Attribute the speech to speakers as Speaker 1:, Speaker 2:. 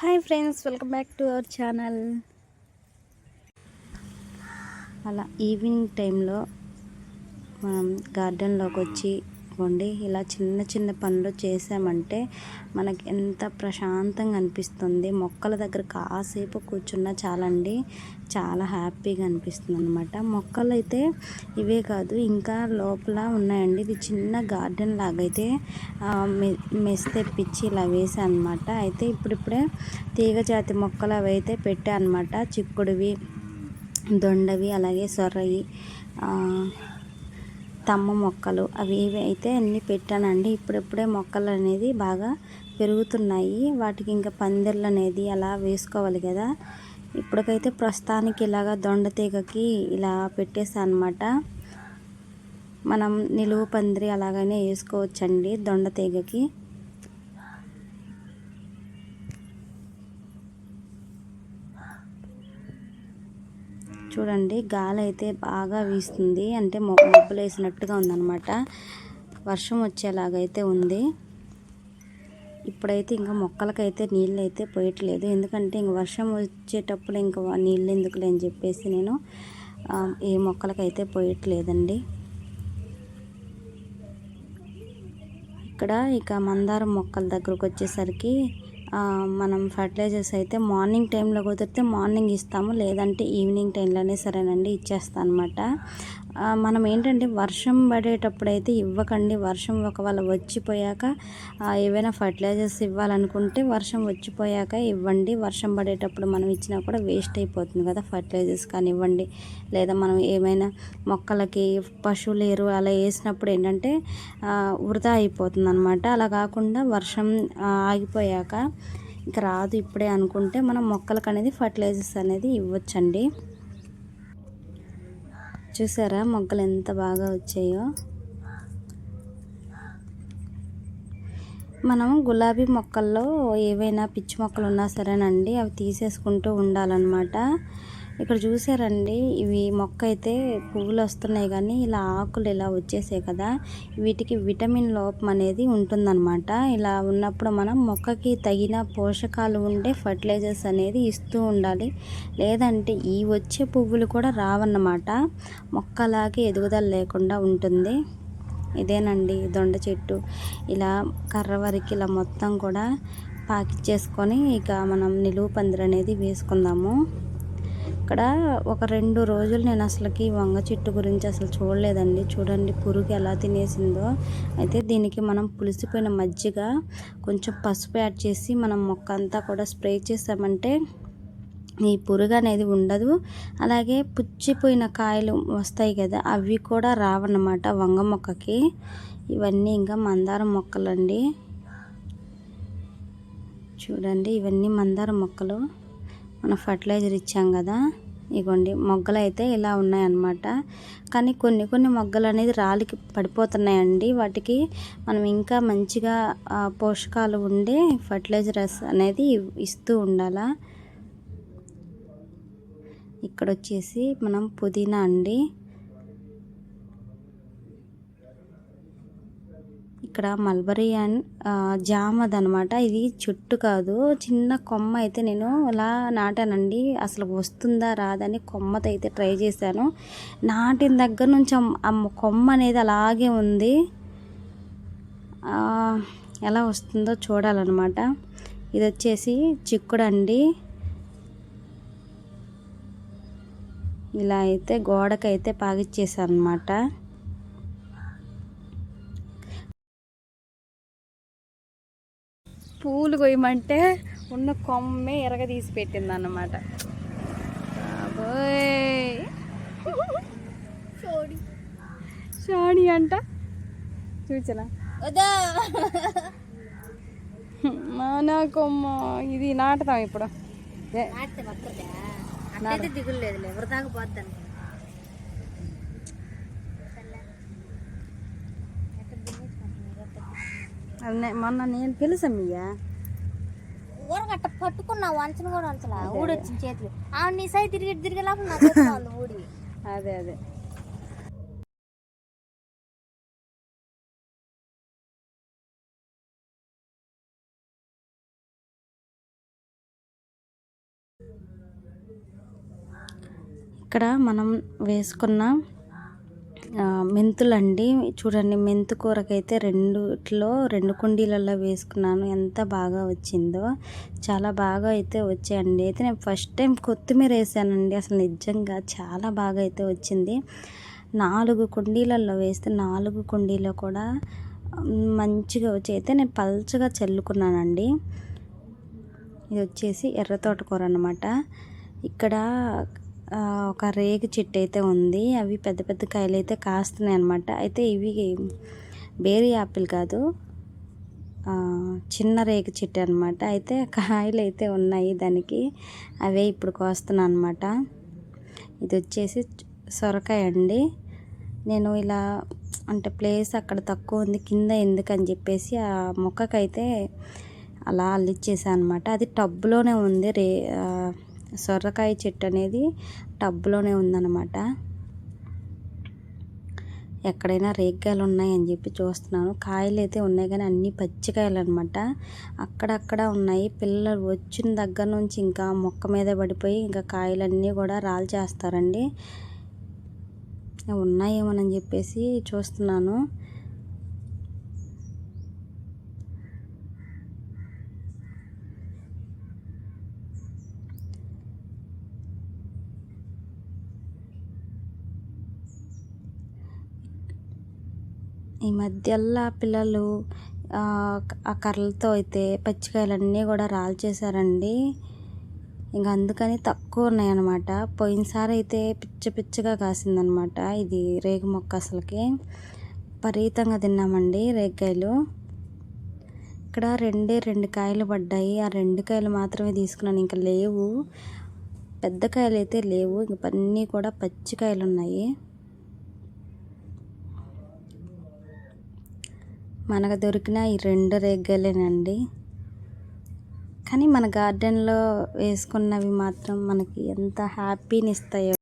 Speaker 1: Hi friends welcome back to our channel. అలా evening టైంలో మనం గార్డెన్లోకి వచ్చి అనుకోండి ఇలా చిన్న చిన్న పనులు చేసామంటే మనకి ఎంత ప్రశాంతంగా అనిపిస్తుంది. మొక్కల దగ్గర కాసేపు కూర్చున్నా చాలండి చాలా హ్యాపీగా అనిపిస్తుంది అనమాట మొక్కలు అయితే ఇవే కాదు ఇంకా లోపల ఉన్నాయండి. ఇది చిన్న గార్డెన్ లాగైతే మెస్ తెప్పించి ఇలా వేసాను అనమాట అయితే ఇప్పుడిప్పుడే తీగజాతి మొక్కలు అవి అయితే పెట్టా అనమాట చిక్కుడువి దొండవి అలాగే సొర్రవి తమ్మ మొక్కలు. అవి ఇవి అయితే అన్నీ పెట్టానండి. ఇప్పుడిప్పుడే మొక్కలు అనేది బాగా పెరుగుతున్నాయి. వాటికి ఇంకా పందిర్లు అనేది అలా వేసుకోవాలి కదా. ఇప్పటికైతే ప్రస్తుతానికి ఇలాగా దొండ తీగకి ఇలా పెట్టేసాను అనమాట మనం నిలువు పందిరి అలాగనే వేసుకోవచ్చండి దొండ చూడండి గాలి అయితే బాగా వీస్తుంది. అంటే మబ్బులు వేసినట్టుగా ఉందన్నమాట. వర్షం వచ్చేలాగైతే ఉంది. ఇప్పుడైతే ఇంకా మొక్కలకైతే నీళ్ళు అయితే పోయట్లేదు. ఎందుకంటే ఇంక వర్షం వచ్చేటప్పుడు ఇంకా నీళ్ళు ఎందుకులే అని చెప్పేసి నేను ఏ మొక్కలకైతే పోయట్లేదండి. ఇక్కడ ఇక మందారం మొక్కల దగ్గరకు వచ్చేసరికి మనం ఫర్టిలైజర్స్ అయితే మార్నింగ్ టైంలో కుదిరితే మార్నింగ్ ఇస్తాము లేదంటే ఈవినింగ్ టైంలోనే సరేనండి ఇచ్చేస్తాను అనమాట మనం ఏంటంటే వర్షం పడేటప్పుడు అయితే ఇవ్వకండి వర్షం ఒకవేళ వచ్చిపోయాక ఏవైనా ఫర్టిలైజర్స్ ఇవ్వాలనుకుంటే వర్షం వచ్చిపోయాక ఇవ్వండి వర్షం పడేటప్పుడు మనం ఇచ్చినా కూడా వేస్ట్ అయిపోతుంది కదా ఫర్టిలైజర్స్ కానీ ఇవ్వండి లేదా మనం ఏమైనా మొక్కలకి పశువులు ఎరువు అలా వేసినప్పుడు ఏంటంటే వృధా అయిపోతుంది అనమాట అలా కాకుండా వర్షం ఆగిపోయాక ఇంకా రాదు ఇప్పుడే అనుకుంటే మనం మొక్కలకు అనేది ఫర్టిలైజర్స్ అనేది ఇవ్వచ్చండి. చూసారా మొగ్గలు ఎంత బాగా వచ్చాయో? మనం గులాబీ మొక్కల్లో ఏవైనా పిచ్చి మొక్కలు ఉన్నా సరేనండి అవి తీసేసుకుంటూ ఉండాలన్నమాట. ఇక్కడ చూసారండి ఇవి మొక్క అయితే పువ్వులు వస్తున్నాయి కానీ ఇలా ఆకులు ఇలా వచ్చేసాయి కదా. వీటికి విటమిన్ లోపం అనేది ఉంటుందన్నమాట. ఇలా ఉన్నప్పుడు మనం మొక్కకి తగిన పోషకాలు ఉండే ఫర్టిలైజర్స్ అనేది ఇస్తూ ఉండాలి. లేదంటే ఈ వచ్చే పువ్వులు కూడా రావన్నమాట. మొక్కలాగే ఎదుగుదల లేకుండా ఉంటుంది. ఇదేనండి దొండ చెట్టు. ఇలా కర్ర వరకు ఇలా మొత్తం కూడా పాకిచ్చేసుకొని ఇక మనం నిలువు పందిరి అనేది వేసుకుందాము. అక్కడ ఒక రెండు రోజులు నేను అసలుకి వంగ చెట్టు గురించి అసలు చూడలేదండి. చూడండి పురుగు ఎలా తినేసిందో. అయితే దీనికి మనం పులిసిపోయిన మజ్జిగ కొంచెం పసుపు యాడ్ చేసి మనం మొక్క అంతా కూడా స్ప్రే చేసామంటే ఈ పురుగు అనేది ఉండదు. అలాగే పుచ్చిపోయిన కాయలు వస్తాయి కదా అవి కూడా రావన్నమాట వంగ మొక్కకి. ఇవన్నీ ఇంకా మందారం మొక్కలండి. చూడండి ఇవన్నీ మందారం మొక్కలు. మనం ఫర్టిలైజర్ ఇచ్చాం కదా ఇగోండి మొగ్గలు అయితే ఇలా ఉన్నాయన్నమాట. కానీ కొన్ని కొన్ని మొగ్గలు అనేది రాలికి పడిపోతున్నాయండి. వాటికి మనం ఇంకా మంచిగా పోషకాలు ఉండే ఫర్టిలైజర్స్ అనేది ఇస్తూ ఉండాలా. ఇక్కడ వచ్చేసి మనం పుదీనా అండి. ఇక్కడ మల్బరీ అండ్ జామద్ అనమాట ఇది చెట్టు కాదు. చిన్న కొమ్మ అయితే నేను అలా నాటానండి. అసలు వస్తుందా రాదని కొమ్మతో అయితే ట్రై చేశాను. నాటిన దగ్గర నుంచి ఆ కొమ్మ అనేది అలాగే ఉంది. ఎలా వస్తుందో చూడాలన్నమాట. ఇది వచ్చేసి చిక్కుడు అండి. ఇలా అయితే గోడకైతే పాగిచ్చేసాను అనమాట పూలు కొయ్యమంటే ఉన్న కొమ్మే ఎరగ తీసి పెట్టింది అన్నమాట షాణి అంట. చూచనా? మన కొమ్మ. ఇది నాటుతాం ఇప్పుడు.
Speaker 2: దిగులు ఎవరి దాకా పోతాను
Speaker 1: మొన్న నేను పిలుసమ్మయ్యా.
Speaker 2: ఊరగట్ట పట్టుకున్నా వంచన కూడా వంచలా. ఊడొచ్చిన చేతులు. ఆవిడ నీ సై తిరిగి తిరిగి ఊడి.
Speaker 1: అదే అదే. ఇక్కడ మనం వేసుకున్న మెంతులండి. చూడండి మెంతు కూరకైతే రెండుట్లో రెండు కుండీలలో వేసుకున్నాను. ఎంత బాగా వచ్చిందో చాలా బాగా అయితే వచ్చాయండి. అయితే నేను ఫస్ట్ టైం కొత్తిమీర వేసానండి. అసలు నిజంగా చాలా బాగా అయితే వచ్చింది. నాలుగు కుండీలలో వేస్తే నాలుగు కుండీలో కూడా మంచిగా వచ్చి అయితే నేను పల్చగా చల్లుకున్నానండి. ఇది వచ్చేసి ఎర్ర తోటకూర అనమాట ఇక్కడ ఒక రేగు చెట్టు అయితే ఉంది. అవి పెద్ద పెద్ద కాయలు అయితే కాస్తున్నాయి అనమాట అయితే ఇవి బేరీ యాపిల్ కాదు. చిన్న రేగు చెట్టు అనమాట అయితే కాయలు అయితే ఉన్నాయి దానికి. అవే ఇప్పుడు కోస్తున్నాను అనమాట ఇది వచ్చేసి సొరకాయ అండి. నేను ఇలా అంటే ప్లేస్ అక్కడ తక్కువ ఉంది కింద ఎందుకని చెప్పేసి ఆ మొక్కకైతే అలా అల్లిచ్చేసాను అనమాట అది టబ్లోనే ఉంది రే సొర్రకాయ సొరకాయ చెట్టు అనేది టబ్లోనే ఉందన్నమాట. ఎక్కడైనా రేగ్గాయలు ఉన్నాయని చెప్పి చూస్తున్నాను. కాయలు అయితే ఉన్నాయి కానీ అన్నీ పచ్చికాయలు అనమాట అక్కడక్కడ ఉన్నాయి. పిల్లలు వచ్చిన దగ్గర నుంచి ఇంకా మొక్క మీద పడిపోయి ఇంకా కాయలన్నీ కూడా రాల్చేస్తారండి. ఉన్నాయేమోనని చెప్పేసి చూస్తున్నాను. ఈ మధ్యలో పిల్లలు ఆ, కర్రలతో అయితే పచ్చికాయలన్నీ కూడా రాల్చేశారండి. ఇంక అందుకని తక్కువ ఉన్నాయన్నమాట. పోయినసారి అయితే పిచ్చ పిచ్చగా కాసిందనమాట ఇది రేగు మొక్క అసలుకి. విపరీతంగా తిన్నామండి రేగ్గాయలు. ఇక్కడ రెండే రెండు కాయలు పడ్డాయి. ఆ రెండు కాయలు మాత్రమే తీసుకున్నాను. ఇంకా లేవు. పెద్ద కాయలు అయితే లేవు. ఇంక అన్నీ కూడా పచ్చికాయలు ఉన్నాయి మనకు దొరికిన ఈ రెండు రేగ్గాయలేనండి కానీ మన గార్డెన్లో వేసుకున్నవి మాత్రం మనకి ఎంత హ్యాపీని ఇస్తాయో